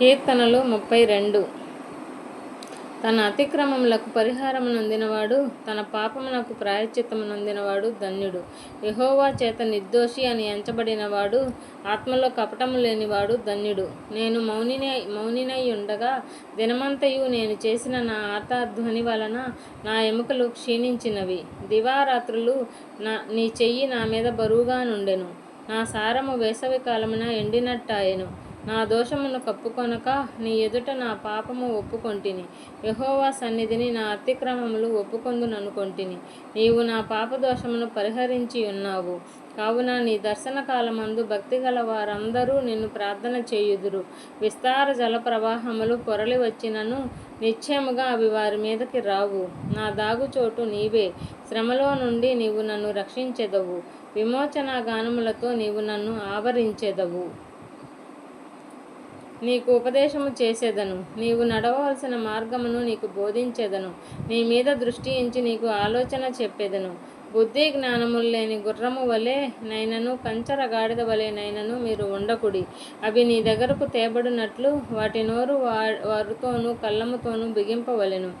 కీర్తనలు ముప్పై రెండు. తన అతిక్రమములకు పరిహారము నొందినవాడు తన పాపమునకు ప్రాయశ్చిత్తము నొందినవాడు ధన్యుడు. యహోవా చేత నిర్దోషి అని ఎంచబడినవాడు ఆత్మలో కపటము లేనివాడు ధన్యుడు. నేను మౌనినై మౌనినై ఉండగా దినమంతయు నేను చేసిన నా ఆతాధ్వని వలన నా ఎముకలు క్షీణించినవి. దివారాత్రులు నా నీ చెయ్యి నా మీద బరువుగా నుండెను నా సారము వేసవి కాలమున ఎండినట్టాయెను. నా దోషమును కప్పుకొనక నీ ఎదుట నా పాపము ఒప్పుకొంటిని. యహోవా సన్నిధిని నా అతిక్రమములు ఒప్పుకొందుననుకొంటిని. నీవు నా పాప దోషమును పరిహరించి ఉన్నావు. కావున నీ దర్శన కాలమందు భక్తి గల వారందరూ నిన్ను ప్రార్థన చేయుదురు. విస్తార జల ప్రవాహములు పొరలి వచ్చినను నిశ్చయముగా అవి వారి మీదకి రావు. నా దాగుచోటు నీవే. శ్రమలో నుండి నీవు నన్ను రక్షించెదవు. విమోచన గానములతో నీవు నన్ను ఆవరించెదవు. నీకు ఉపదేశము చేసేదను. నీవు నడవవలసిన మార్గమును నీకు బోధించేదను. నీ మీద దృష్టి ఇంచి నీకు ఆలోచన చెప్పేదను. బుద్ధి జ్ఞానములు లేని గుర్రము వలె నైనను కంచర గాడిద వలె నైనను మీరు ఉండకుడి. అవి నీ దగ్గరకు తేబడినట్లు వాటి నోరు వా వారితోనూ కళ్ళముతోనూ బిగింపవలెను.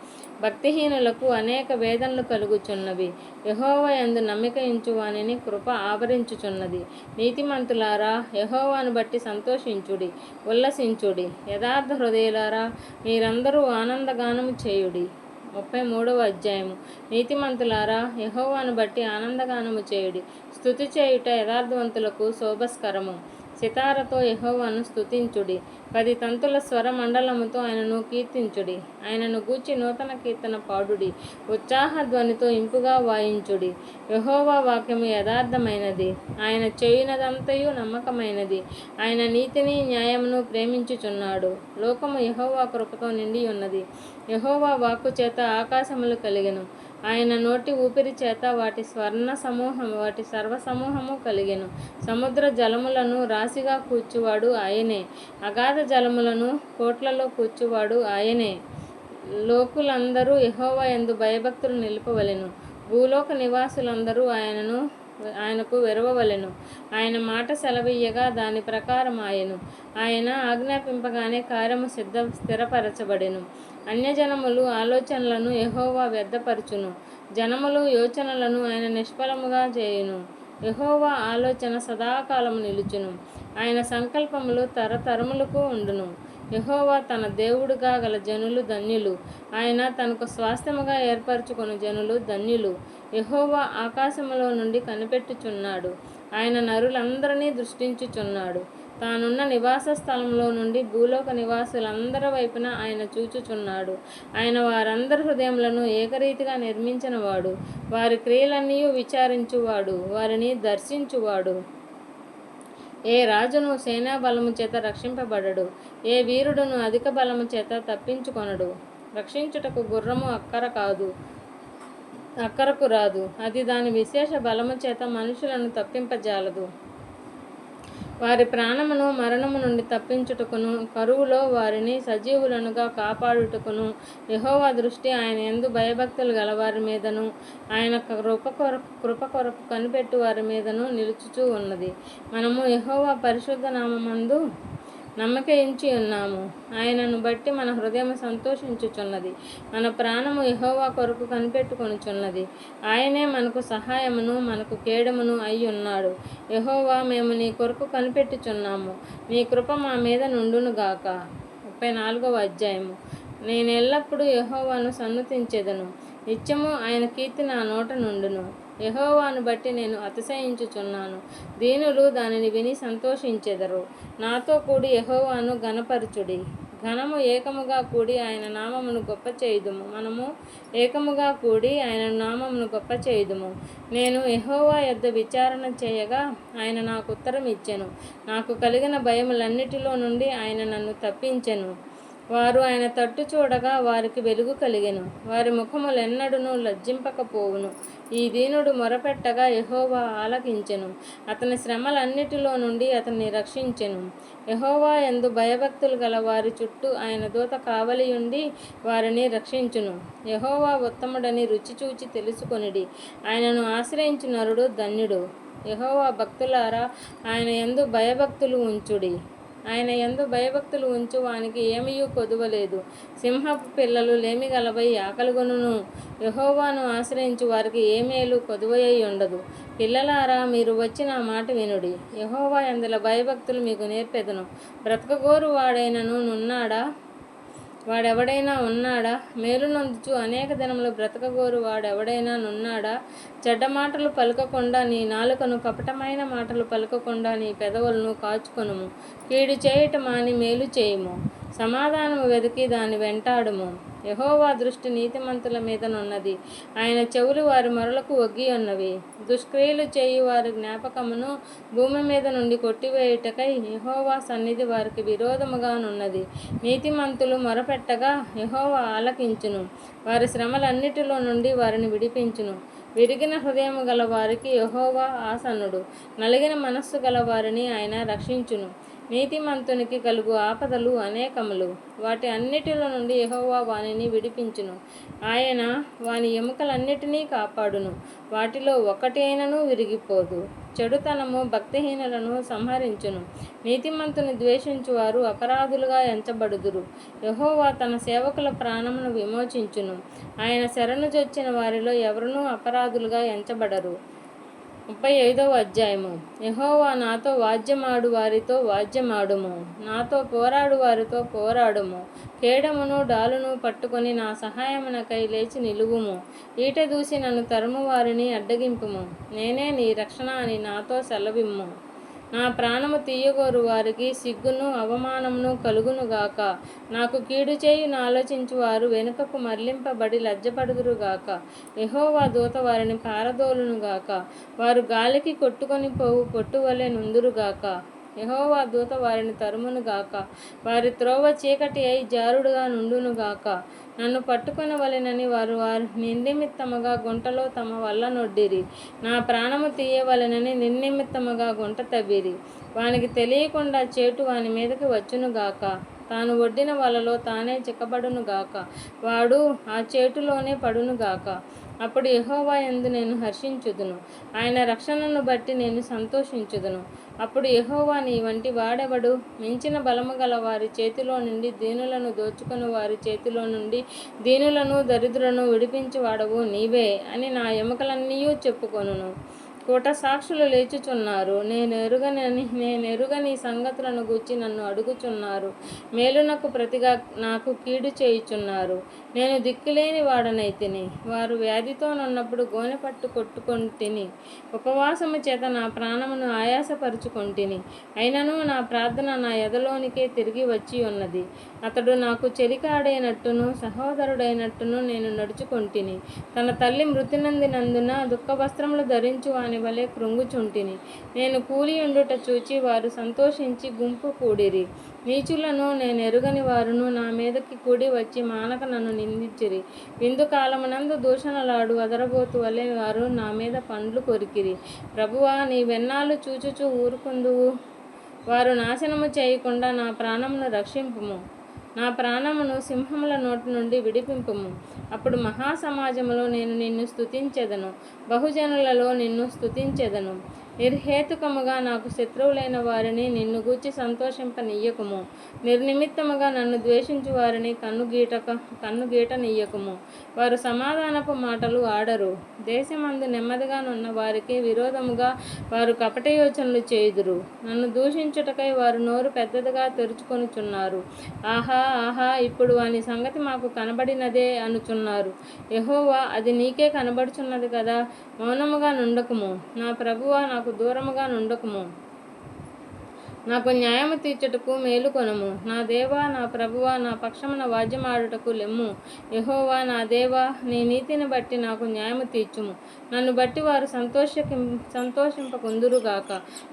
భక్తిహీనులకు అనేక వేదనలు కలుగుచున్నవి. యహోవ ఎందు నమ్మిక ఇంచువానిని కృప ఆవరించుచున్నది. నీతిమంతులారా యహోవాను బట్టి సంతోషించుడి ఉల్లసించుడి. యథార్థ హృదయులారా మీరందరూ ఆనందగానము చేయుడి. ముప్పై మూడవ అధ్యాయము. నీతిమంతులారా యహోవాను బట్టి ఆనందగానము చేయుడి. స్థుతి చేయుట యథార్థవంతులకు శోభస్కరము. సితారతో యహోవాను స్తుతించుడి. పది తంతుల స్వర మండలముతో ఆయనను కీర్తించుడి. ఆయనను గూర్చి నూతన కీర్తన పాడుడి. ఉత్సాహ ధ్వనితో ఇంపుగా వాయించుడి. యహోవా వాక్యము యథార్థమైనది. ఆయన చేయునదంతయు నమ్మకమైనది. ఆయన నీతిని న్యాయమును ప్రేమించుచున్నాడు. లోకము యహోవా కృపతో నిండి ఉన్నది యహోవా వాక్కు చేత ఆకాశములు కలిగెను. ఆయన నోటి ఊపిరి చేత వాటి స్వర్ణ సమూహం వాటి సర్వ సమూహము కలిగెను. సముద్ర జలములను రాశిగా కూర్చువాడు ఆయనే. అగాధ జలములను కోట్లలో కూర్చువాడు ఆయనే. లోకులందరూ యహోవా ఎందు భయభక్తులు నిలుపవలెను. భూలోక నివాసులందరూ ఆయనను ఆయనకు వెరవవలెను. ఆయన మాట సెలవీయగా దాని ప్రకారం ఆయను. ఆయన ఆజ్ఞాపింపగానే కార్యము సిద్ధ స్థిరపరచబడెను. అన్యజనములు ఆలోచనలను ఎహోవా వ్యర్థపరచును. జనములు యోచనలను ఆయన నిష్ఫలముగా చేయును. యహోవా ఆలోచన సదాకాలము నిలుచును. ఆయన సంకల్పములు తరతరములకు ఉండును. యహోవా తన దేవుడుగా గల జనులు ధన్యులు. ఆయన తనకు స్వాస్థ్యముగా ఏర్పరచుకున్న జనులు ధన్యులు. యహోవా ఆకాశములో నుండి కనిపెట్టుచున్నాడు. ఆయన నరులందరినీ దృష్టించుచున్నాడు. తానున్న నివాస స్థలంలో నుండి భూలోక నివాసులందరి వైపున ఆయన చూచుచున్నాడు. ఆయన వారందరి హృదయములను ఏకరీతిగా నిర్మించినవాడు. వారి క్రియలన్నీ విచారించువాడు. వారిని దర్శించువాడు. ఏ రాజును సేనా బలము చేత రక్షింపబడడు ఏ వీరుడును అధిక బలము చేత తప్పించుకొనడు. రక్షించుటకు గుర్రము అక్కర కాదు అక్కరకు రాదు. అది దాని విశేష బలము చేత మనుషులను తప్పింపజాలదు. వారి ప్రాణమును మరణము నుండి తప్పించుటకును కరువులో వారిని సజీవులనుగా కాపాడుటకును. యహోవా దృష్టి ఆయన ఎందు భయభక్తులు గలవారి మీదను ఆయన కృప కొరకు కృప కొరకు కనిపెట్టు వారి మీదను నిలుచుచూ ఉన్నది. మనము యహోవా పరిశుద్ధ నామందు నమ్మకయించి ఉన్నాము. ఆయనను బట్టి మన హృదయం సంతోషించుచున్నది. మన ప్రాణము యహోవా కొరకు కనిపెట్టుకొనుచున్నది ఆయనే మనకు సహాయమును మనకు కేడమును అయి ఉన్నాడు. యహోవా మేము నీ కొరకు కనిపెట్టుచున్నాము. నీ కృప మా మీద నుండునుగాక ముప్పై నాలుగవ అధ్యాయము. నేను ఎల్లప్పుడూ యహోవాను సన్నతించేదను. నిత్యము ఆయన కీర్తి నా నోట నుండును. యహోవాను బట్టి నేను అతిశయించుచున్నాను. దీనులు దానిని విని సంతోషించెదరు. నాతో కూడి యహోవాను గణపరచుడి ఘనము ఏకముగా కూడి ఆయన నామమును గొప్ప చేయుదుము. మనము ఏకముగా కూడి ఆయన నామమును గొప్ప చేయుదుము. నేను యహోవా యొద్ద విచారణ చేయగా ఆయన నాకు ఉత్తరం ఇచ్చెను నాకు కలిగిన భయములన్నిటిలో నుండి ఆయన నన్ను తప్పించెను. వారు ఆయన తట్టు చూడగా వారికి వెలుగు కలిగెను. వారి ముఖములెన్నడును లజ్జింపకపోవును. ఈ దీనుడు మొరపెట్టగా యహోవా ఆలకించెను. అతని శ్రమలన్నిటిలో నుండి అతన్ని రక్షించెను. యహోవా ఎందు భయభక్తులు గల వారి చుట్టూ ఆయన దూత కావలియుండి వారిని రక్షించును. యహోవా ఉత్తముడని రుచి చూచి తెలుసుకొనిడి. ఆయనను ఆశ్రయించినరుడు ధన్యుడు. యహోవా భక్తులారా ఆయన ఎందు భయభక్తులు ఉంచుడి. ఆయన ఎందు భయభక్తులు ఉంచు వానికి ఏమీయూ కొదువలేదు. సింహపు పిల్లలు లేమి గలబై ఆకలిగొనును. యహోవాను ఆశ్రయించు వారికి ఏ మేలు కొదువయ్యి ఉండదు. పిల్లలారా మీరు వచ్చిన మాట వినుడి. యహోవా ఎందుల భయభక్తులు మీకు నేర్పెదను. బ్రతకగోరు వాడైనను నున్నాడా? వాడెవడైనా ఉన్నాడా? మేలు నొందుచు అనేక దినములు బ్రతకగోరు వాడెవడైనా నున్నాడా? చెడ్డ మాటలు పలకకుండా నీ నాలుకను కపటమైన మాటలు పలకకుండా నీ పెదవులను కాచుకొనుము. కీడు చేయటం మాని మేలు చేయము. సమాధానము వెతికి దాని వెంటాడుము. యహోవా దృష్టి నీతిమంతుల మీదనున్నది. ఆయన చెవులు వారి మరలకు ఒగ్గి ఉన్నవి. దుష్క్రియలు చేయు వారి జ్ఞాపకమును భూమి మీద నుండి కొట్టివేయుటకై యహోవా సన్నిధి వారికి విరోధముగానున్నది. నీతిమంతులు మొరపెట్టగా యహోవా ఆలకించును. వారి శ్రమలన్నిటిలో నుండి వారిని విడిపించును. విరిగిన హృదయము గల వారికి యహోవా ఆసనుడు నలిగిన మనస్సు గల వారిని ఆయన రక్షించును. నీతిమంతునికి కలుగు ఆపదలు అనేకములు. వాటి అన్నిటిలో నుండి యహోవా వానిని విడిపించును. ఆయన వాని ఎముకలన్నిటినీ కాపాడును. వాటిలో ఒకటైనను విరిగిపోదు. చెడుతనము భక్తిహీనులను సంహరించును. నీతిమంతుని ద్వేషించువారు అపరాధులుగా ఎంచబడుదురు. యహోవా తన సేవకుల ప్రాణమును విమోచించును. ఆయన శరణు చొచ్చిన వారిలో ఎవరునూ అపరాధులుగా ఎంచబడరు. ముప్పై ఐదవ అధ్యాయము. యహోవా నాతో వాద్యమాడు వారితో వాద్యమాడుము. నాతో పోరాడు వారితో పోరాడుము. కేడమును డాలును పట్టుకొని నా సహాయమునకై లేచి నిలువుము. ఈట దూసి నన్ను తరుము వారిని అడ్డగింపుము. నేనే నీ రక్షణ అని నాతో సెలవిమ్ము. నా ప్రాణము తీయగోరు వారికి సిగ్గును అవమానమును కలుగునుగాక. నాకు కీడు చేయును ఆలోచించు వారు వెనుకకు మరలింపబడి లజ్జపడుదురుగాక. యహోవా దూత వారిని పారదోలునుగాక. వారు గాలికి కొట్టుకొని పోవు పొట్టువలె నుందురుగాక. యహోవా దూత వారిని తరుమునుగాక వారి త్రోవ చీకటి అయి జారుడుగా నుండునుగాక నన్ను పట్టుకొనవలెనని వారు వారి నిర్నిమిత్తముగా గుంటలో తమ వల్ల నొడ్డిరి. నా ప్రాణము తీయవలెనని నిర్నిమిత్తముగా గుంట తవ్విరి. వానికి తెలియకుండా చేటు వాని మీదకి వచ్చునుగాక తాను ఒడ్డిన వలలో తానే చిక్కబడునుగాక వాడు ఆ చేటులోనే పడునుగాక అప్పుడు యహోవా ఎందు నేను హర్షించుదును. ఆయన రక్షణను బట్టి నేను సంతోషించుదును. అప్పుడు యహోవా నీ వంటి వాడెవడు? మించిన బలము గల వారి చేతిలో నుండి దీనులను దోచుకుని వారి చేతిలో నుండి దీనులను దరిద్రులను విడిపించి వాడవు నీవే అని నా ఎముకలన్నీ చెప్పుకొనును. కూట సాక్షులు లేచుచున్నారు. నేను ఎరుగనని నేను ఎరుగని సంగతులను గుచ్చి నన్ను అడుగుచున్నారు. మేలునకు ప్రతిగా నాకు కీడు చేయుచున్నారు. నేను దిక్కులేని వాడనైతిని. వారు వ్యాధితోనున్నప్పుడు గోనె పట్టు కొట్టుకొని తిని ఉపవాసము చేత నా ప్రాణమును ఆయాసపరుచుకొంటిని. అయినను నా ప్రార్థన నా ఎదలోనికే తిరిగి వచ్చి ఉన్నది. అతడు నాకు చెలికాడైనట్టును సహోదరుడైనట్టును నేను నడుచుకొంటిని. తన తల్లి మృతినందినందున దుఃఖ వస్త్రములు ధరించు వాని వలె కృంగుచుంటిని. నేను కూలి ఉండుట చూచి వారు సంతోషించి గుంపు కూడిరి. నీచులను నేను ఎరుగని వారును నా మీదకి కూడి వచ్చి మానక నన్ను నిందించిరి. విందు కాలమునందు దూషణలాడు అదరబోతు వలె వారు నా మీద పండ్లు కొరికిరి. ప్రభువా నీ వెన్నాలు చూచుచూ ఊరుకుందువు. వారు నాశనము చేయకుండా నా ప్రాణమును రక్షింపుము. నా ప్రాణమును సింహముల నోటి నుండి విడిపింపుము. అప్పుడు మహాసమాజములో నేను నిన్ను స్తుతించెదను. బహుజనులలో నిన్ను స్తుతించెదను. నిర్హేతుకముగా నాకు శత్రువులైన వారిని నిన్ను గూర్చి సంతోషింపనీయకము. నిర్నిమిత్తముగా నన్ను ద్వేషించు వారిని కన్ను గీటక కన్ను గీటనీయకుము వారు సమాధానపు మాటలు ఆడరు. దేశమందు నెమ్మదిగానున్న వారికి విరోధముగా వారు కపట యోచనలు చేయుదురు. నన్ను దూషించుటకై వారు నోరు పెద్దదిగా తెరుచుకొనుచున్నారు. ఆహా ఆహా ఇప్పుడు వాని సంగతి మాకు కనబడినదే అనుచున్నారు. ఎహోవా అది నీకే కనబడుచున్నది కదా మౌనముగా నుండకుము. నా ప్రభువా నాకు దూరముగా నుండకుము. నాకు న్యాయము తీర్చుటకు మేలుకొనము నా దేవా నా ప్రభువా నా పక్షమున వాద్యమాడుటకు లెమ్ము. యహోవా నా దేవా నీ నీతిని బట్టి నాకు న్యాయము తీర్చుము. నన్ను బట్టి వారు సంతోష సంతోషింపకుందురుగాక.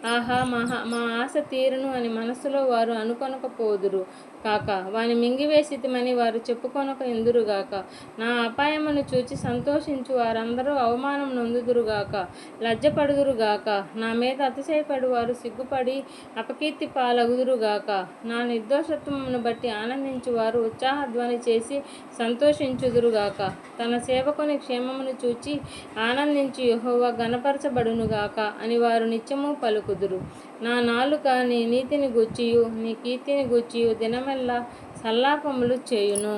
ఆహా మహా మా ఆశ తీరును అని మనస్సులో వారు అనుకొనకపోదురు కాక. వాని మింగివేసితిమని వారు చెప్పుకొనక ఎందురుగాక నా అపాయమును చూచి సంతోషించు వారందరూ అవమానం నొందుదురుగాక. లజ్జపడుదురుగాక. నా మీద అతిశయపడి వారు సిగ్గుపడి అపకీర్తి పాలగుదురుగాక. నా నిర్దోషత్వమును బట్టి ఆనందించి వారు ఉత్సాహధ్వని చేసి సంతోషించుదురుగాక. తన సేవకుని క్షేమమును చూచి ఆనందించి యెహోవా గణపరచబడునుగాక అని వారు నిత్యము పలుకుదురు. నా నాలుక నీ నీతిని గుచ్చియు నీ కీర్తిని గుచ్చియు దినమెల్లా సల్లాపములు చేయును.